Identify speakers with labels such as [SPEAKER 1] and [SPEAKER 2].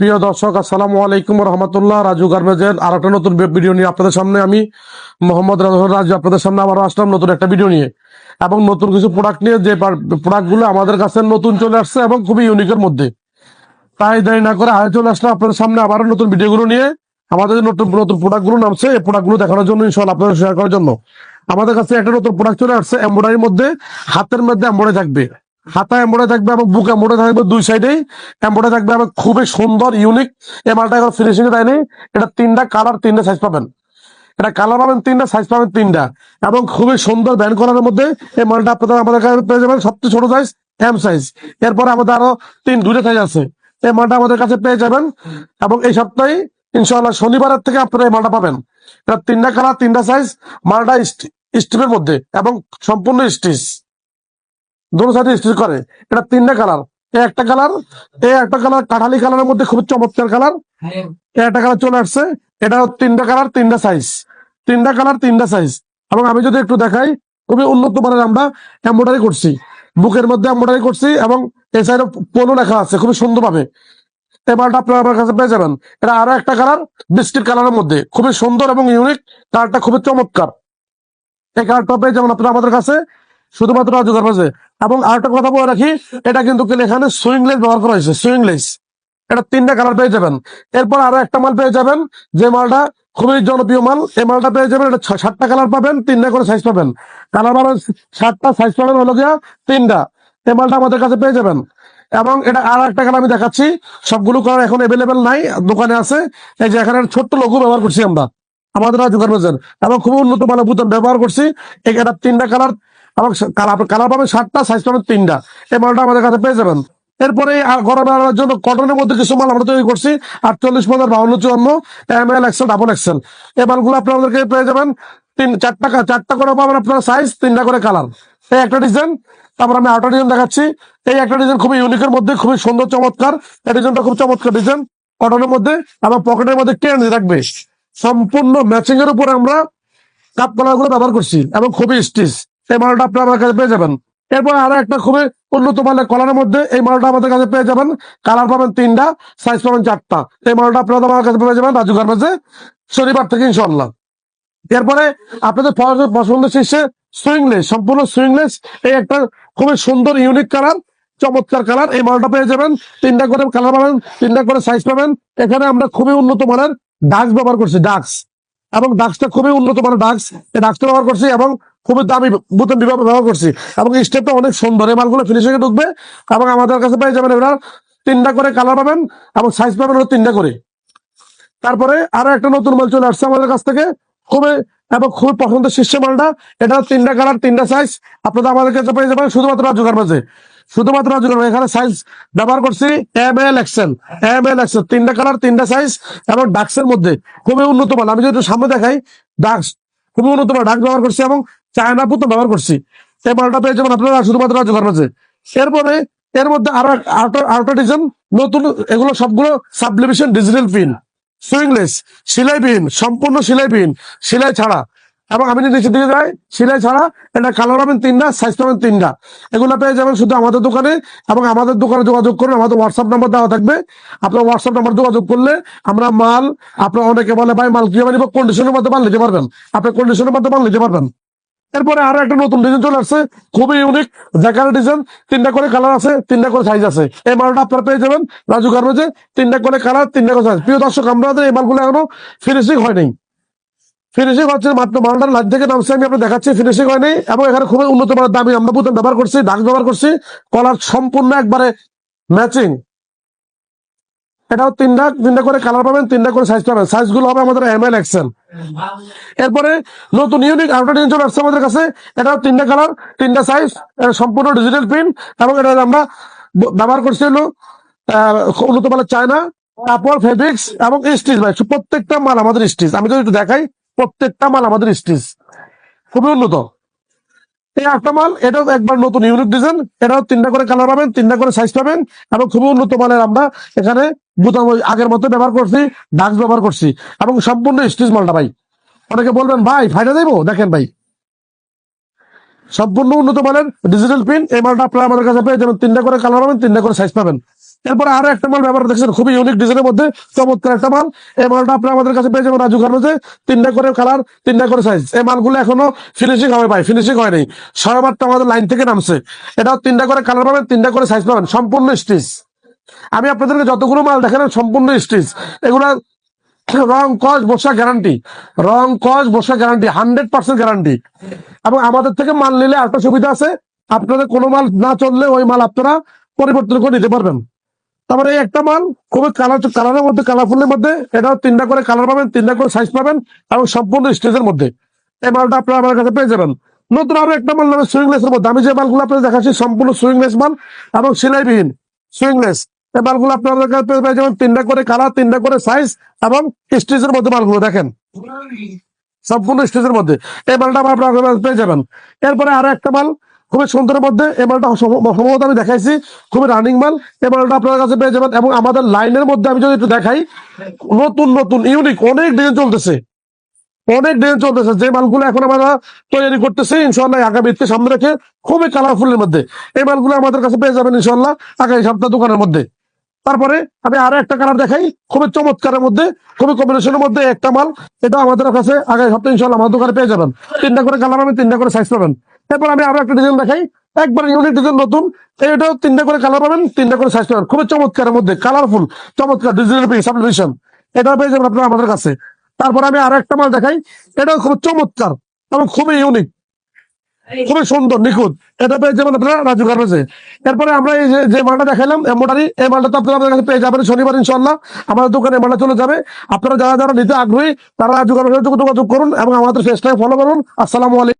[SPEAKER 1] প্রিয় দর্শক, আসসালামু আলাইকুম রহমতুল্লাহ। রাজু গার্মেজের আর একটা নতুন ভিডিও নিয়ে আপনাদের সামনে আমি মোহাম্মদ রাজু রাজু আপনাদের সামনে আবারও আসলাম নতুন একটা ভিডিও নিয়ে। এবং নতুন কিছু প্রোডাক্ট নিয়ে যে প্রোডাক্টগুলো আমাদের কাছে নতুন চলে আসছে এবং খুবই ইউনিকের মধ্যে। তাই দেরি না করে আগে চলে আসলাম আপনাদের সামনে আবারও নতুন ভিডিও গুলো নিয়ে। আমাদের নতুন নতুন প্রোডাক্টগুলো নামছে, এই প্রোডাক্টগুলো দেখানোর জন্য ইনশাল্লাহ আপনাদের শেয়ার করার জন্য। আমাদের কাছে একটা নতুন প্রোডাক্ট চলে আসছে এমব্রয়ডারির মধ্যে, হাতের মধ্যে এমব্রয়ডারি থাকবে। হাতা এমব্রয়ডারি থাকবে এবং বুক এমব্রয়ডারি থাকবে দুই সাইডে এমব্রয়ডারি থাকবে এবং খুবই সুন্দর ইউনিক এই মালটা এখন ফিনিশিং এ দেয়নি এটা তিনটা কালার তিনটা সাইজ পাবেন। এটা কালার পাবেন তিনটা সাইজ পাবেন তিনটা। এবং খুবই সুন্দর ব্যান্ড করার মধ্যে এই মালটা আপনাদের আমাদের কাছে পেয়ে যাবেন সবচেয়ে ছোট সাইজ এম সাইজ এরপরে আমাদের আরও তিন, দুইটা সাইজ আছে। এই মালটা আমাদের কাছে পেয়ে যাবেন। এবং এই সপ্তাহে, ইনশাআল্লাহ শনিবারের থেকে আপনারা এই মালটা পাবেন। এটা তিনটা কালার তিনটা সাইজ মালটা স্টিপের মধ্যে এবং সম্পূর্ণ স্টিচ দুটো সাইডে স্টিচ করে। এটা তিনটা কালার এই একটা কালার এই একটা কালার কাঠালি কালারের মধ্যে খুব চমৎকার কালার একটা কালার চলে আসছে। এটা তিনটা কালার তিনটা সাইজ তিনটা কালার তিনটা সাইজ এবং আমি যদি একটু দেখাই, খুবই উন্নত মানের আমরা এম্ব্রয়ডারি করছি। বুকের মধ্যে এম্ব্রয়ডারি করছি এবং এই সাইডে পোলো লেখা আছে খুবই সুন্দর ভাবে আপনার আমার কাছে পেয়ে যাবেন। এটা আরও একটা কালার বিস্কিট কালারের মধ্যে। খুবই সুন্দর এবং ইউনিক কালারটা খুবই চমৎকার। এই কালারটা পেয়ে যাবেন আপনারা আমাদের কাছে। শুধুমাত্র রাজুগার মাঝে এবং আরেকটা কথা বলে রাখি, এটা কিন্তু এখানে সুইং লেস ব্যবহার করা হয়েছে? Swing lace. এটা তিনটা কালার পেয়ে যাবেন। এরপর আরও একটা মাল পেয়ে যাবেন, যে মালটা খুবই জনপ্রিয় মাল। এই মালটা পেয়ে যাবেন, এটা সাতটা কালার পাবেন, তিনটা করে সাইজ পাবেন। কালার সাতটা সাইজ পাবেন হলো গিয়া তিনটা। এই মালটা আমাদের কাছে পেয়ে যাবেন। এবং এটা আর একটা কালার আমি দেখাচ্ছি। সবগুলো কালার এখন এভেলেবেল নাই, দোকানে আছে। এই যে এখানে ছোট্ট লঘু ব্যবহার করছি আমরা। আমাদের রাজুগার বাজার এবং খুব উন্নত মানের ব্যবহার করছি। এটা তিনটা কালার। এবং কালার পাবেন সাতটা সাইজ পাবেন তিনটা। এই মালটা আমাদের কাছে পেয়ে যাবেন। এরপরে গরমে আনার জন্য কটনের মধ্যে কিছু মাল আমরা তৈরি করছি। আটচল্লিশ পনেরো বাউন্ন, চুয়ান্ন M L XL double XL এই মালগুলো আপনাদেরকে পেয়ে যাবেন। তিন চারটা চারটা করে পাবেন আপনার সাইজ তিনটা করে কালার এই একটা ডিজাইন তারপর আমি আরেকটা ডিজাইন দেখাচ্ছি। এই একটা ডিজাইন খুবই ইউনিকের মধ্যে, খুবই সুন্দর, চমৎকার। এই ডিজাইনটা খুব চমৎকার ডিজাইন কটনের মধ্যে আমার পকেটের মধ্যে কেন থাকবে সম্পূর্ণ ম্যাচিং এর উপরে আমরা কাপ কলার ব্যবহার করছি এবং খুবই স্টিচ এই মালটা আপনি আমার কাছে পেয়ে যাবেন। এরপর আরও একটা খুবই উন্নত মানের কলারের মধ্যে এই মালটা আমাদের কাছে পেয়ে যাবেন। কালার পাবেন তিনটা সাইজ পাবেন চারটা। এই মালটা আপনারা আমার কাছে পেয়ে যাবেন রাজু গার্মেন্টসে শনিবার থেকে ইনশাল্লাহ এরপরে আপনাদের পছন্দ- শীর্ষে সুইংলেস, সম্পূর্ণ সুইংলেস। এই একটা খুবই সুন্দর ইউনিক কালার, চমৎকার কালার। এই মালটা পেয়ে যাবেন। তিনটা করে কালার পাবেন, তিনটা করে সাইজ পাবেন। এখানে আমরা খুবই উন্নত মানের ডাক্স ব্যবহার করছি ডাক্স এবং ডাক্সটা খুবই উন্নত মানের ডাক্স এই ডাক্সটা ব্যবহার করছি এবং খুবই দামি বিভাগ ব্যবহার করছি। এবং স্টেপটা অনেক সুন্দর। এই মালগুলো ফিনিশিং এ ঢুকবে এবং আমাদের কাছে পেয়ে যাবেন এবার তিনটা করে কালার পাবেন এবং সাইজ পাবেন হলো তিনটা করে। তারপরে আরও একটা নতুন মাল চলে আসছে আমাদের কাছ থেকে। খুবই এবং খুবই পছন্দের শীর্ষ মালটা। এটা তিনটা কালার তিনটা সাইজ আপনারা আমাদের কাছে পেয়ে যাবেন শুধুমাত্র রাজুগার মাঝে। শুধুমাত্র রাজুগার মাঝে। এখানে সাইজ ব্যবহার করছি M L XL M L XL তিনটা কালার তিনটা সাইজ এবং ডাক্সের মধ্যে। খুবই উন্নত মাল। আমি যদি সামনে দেখাই ডাক্স খুবই উন্নত মাল। ডাক্স ব্যবহার করছি এবং চায়না পুতো ব্যবহার করছি। এই মালটা পেয়ে যাবেন আপনারা, শুধুমাত্র রাজুগার মাঝে এরপরে, এর মধ্যে আরও আরও আরেকটা ডিজাইন নতুন, এগুলো সবগুলো সাবলিমিশন ডিজিটাল পিন সুইংলেস সেলাই পিন সম্পূর্ণ সেলাই পিন সেলাই ছাড়া। এবং আমি নিচের দিকে যাই, সেলাই ছাড়া, এটা কালার পাবেন তিনটা সাইজ পাবেন তিনটা। এগুলো পেয়ে যাবেন শুধু আমাদের দোকানে, এবং আমাদের দোকানে যোগাযোগ করুন, আমাদের হোয়াটসঅ্যাপ নাম্বার দেওয়া থাকবে। আপনার হোয়াটসঅ্যাপ নাম্বার যোগাযোগ করলে আমরা মাল, আপনার অনেকে বলে, ভাই, মাল কীভাবে নিব? কন্ডিশনের মধ্যে মাল নিতে পারবেন। আপনি কন্ডিশনের মধ্যে মাল নিতে পারবেন। এরপরে আরও একটা নতুন ডিজাইন চলে আসছে, খুবই ইউনিক জ্যাকার ডিজাইন তিনটা করে কালার আছে, তিনটা করে সাইজ আছে। এই মালটা আপনারা পেয়ে যাবেন, রাজু গার্মেন্টসে তিনটা করে কালার তিনটা করে সাইজ প্রিয় দর্শক আমাদের এই মালগুলো এখনও ফিনিশিং হয় নাই। ফিনিশিং হচ্ছে মাত্র মালটার লাইন থেকে নামছে, আমি আপনার দেখাচ্ছি ফিনিশিং হয়নি এবং এখানে খুবই উন্নত মানের দামি আমরা ব্যবহার করছি ডাক ব্যবহার করছি কলার সম্পূর্ণ একবারে ম্যাচিং এটাও তিনটা তিনটা করে কালার পাবেন, তিনটা করে সাইজ পাবেন। সাইজগুলো হবে আমাদের এম এল এক্সেল এরপরে নতুন ইউনিক আউটার আমাদের কাছে। এটাও তিনটা কালার তিনটা সাইজ সম্পূর্ণ ডিজিটাল প্রিন্ট এবং এটা আমরা ব্যবহার করছি হলো উন্নত মানের চায়না, কাপড় ফেব্রিক্স এবং স্টিচ ভাই। প্রত্যেকটা মাল আমাদের স্টিচ আমি যদি একটু দেখাই, প্রত্যেকটা মাল আমাদের স্টিচ খুবই উন্নত। এই একটা মাল, এটাও একবার নতুন ইউনিক ডিজাইন এটাও তিনটা করে কালার পাবেন, তিনটা করে সাইজ পাবেন এবং খুবই উন্নত মানের আমরা এখানে বুতাম আগের মতো ব্যবহার করছি, ডাক্স ব্যবহার করছি, এবং সম্পূর্ণ স্টিচ মালটা ভাই। অনেকে বলবেন, ভাই ফাইটা দেবো? দেখেন ভাই। সম্পূর্ণ উন্নত মানের ডিজিটাল পিন এই মালটা আপনারা আমাদের কাছে পেয়ে যাবেন। তিনটা করে কালার পাবেন, তিনটা করে সাইজ পাবেন। এরপরে আরও একটা মাল ব্যবহার দেখছেন, খুবই ইউনিক ডিজাইনের মধ্যে চমৎকার একটা মাল। এই মালটা আপনার আমাদের কাছে পেয়ে যাবেন রাজু গার্মেন্টসে তিনটা করে কালার তিনটা করে সাইজ এই মালগুলো এখনও ফিনিশিং হবে ভাই ফিনিশিং হয়নি। সবারটা আমাদের লাইন থেকে নামছে। এটাও তিনটা করে কালার পাবেন, তিনটা করে সাইজ পাবেন, সম্পূর্ণ স্টিচ আমি আপনাদেরকে যতগুলো মাল দেখালাম, সম্পূর্ণ স্টিচ এগুলা রং, কস, বসা গ্যারান্টি রং, কস, বসা গ্যারান্টি হান্ড্রেড পার্সেন্ট গ্যারান্টি এবং আমাদের থেকে মাল নিলে একটা সুবিধা আছে আপনাদের কোনো মাল না চললে ওই মাল আপনারা পরিবর্তন করে নিতে পারবেন। তারপরে এই একটা মাল, খুবই কালার কালারের মধ্যে কালারফুলের মধ্যে এটাও তিনটা করে কালার পাবেন, তিনটা করে সাইজ পাবেন, এবং সম্পূর্ণ স্টেজের মধ্যে। এই মালটা আপনারা আমার কাছে পেয়ে যাবেন। নতুন আরও একটা মাল নামে সুইংলেসের মধ্যে। আমি যে মালগুলো আপনাদের দেখাচ্ছি, সম্পূর্ণ সুইংলেস মাল এবং সেলাইবিহীন। সুইংলেস এই মালগুলো আপনাদের কাছে যাবেন তিনটা করে কালার তিনটা করে সাইজ এবং স্টেজের মধ্যে মালগুলো দেখেন। সম্পূর্ণ স্টেজের মধ্যে। এই মালটা আপনারা আপনারা পেয়ে যাবেন। এরপরে আরও একটা মাল খুবই সুন্দরের মধ্যে। এই মালটা সম্ভবত আমি দেখাইছি, খুবই রানিং মাল এই মালটা আপনার কাছে পেয়ে যাবেন এবং আমাদের লাইনের মধ্যে আমি যদি একটু দেখাই, নতুন নতুন ইউনিক অনেক ডিজাইন চলতেছে। অনেক ডিজাইন চলতেছে। যে মালগুলো এখন আমরা তৈরি করতেছি ইনশাল্লাহ আগামীতে সামনে রেখে খুবই কালারফুলের মধ্যে। এই মালগুলো আমাদের কাছে পেয়ে যাবেন ইনশাল্লাহ আগামী সপ্তাহ দোকানের মধ্যে। তারপরে আমি আরও একটা কালার দেখাই। খুবই চমৎকারের মধ্যে, খুবই কম্বিনেশনের মধ্যে একটা মাল। এটা আমাদের কাছে আগামী সপ্তাহে ইনশাল্লাহ আমার দোকানে পেয়ে যাবেন। তিনটা করে কালার পাবেন, তিনটা করে সাইজ পাবেন। এরপর আমি আরও একটা ডিজাইন দেখাই। একবার ইউনিক ডিজাইন নতুন। এটাও তিনটা করে কালার পাবেন, তিনটা করে সাইজ পাবেন। খুবই চমৎকারের মধ্যে কালারফুল চমৎকার ডিজিটাল পিস সাবলিমেশন এটা পেয়ে যাবেন আপনারা আমাদের কাছে। তারপর আমি আরও একটা মাল দেখাই। এটাও খুব চমৎকার এবং খুবই ইউনিক খুবই সুন্দর, নিখুঁত। এটা পেয়ে যাবেন আপনারা রাজু গার্মেন্টসে এরপরে আমরা এই যে- মালটা দেখালাম মোটারি, এই মালটা তো আপনারা আমাদের কাছে পেয়ে যাবেন শনিবার ইনশাল্লাহ আমাদের দোকানে মালটা চলে যাবে। আপনারা যারা যারা নিতে আগ্রহী, তারা রাজু গার্মেন্টসে যোগাযোগ করুন এবং আমাদের ফেসটাকে ফলো করুন। আসসালামু আলাইকুম।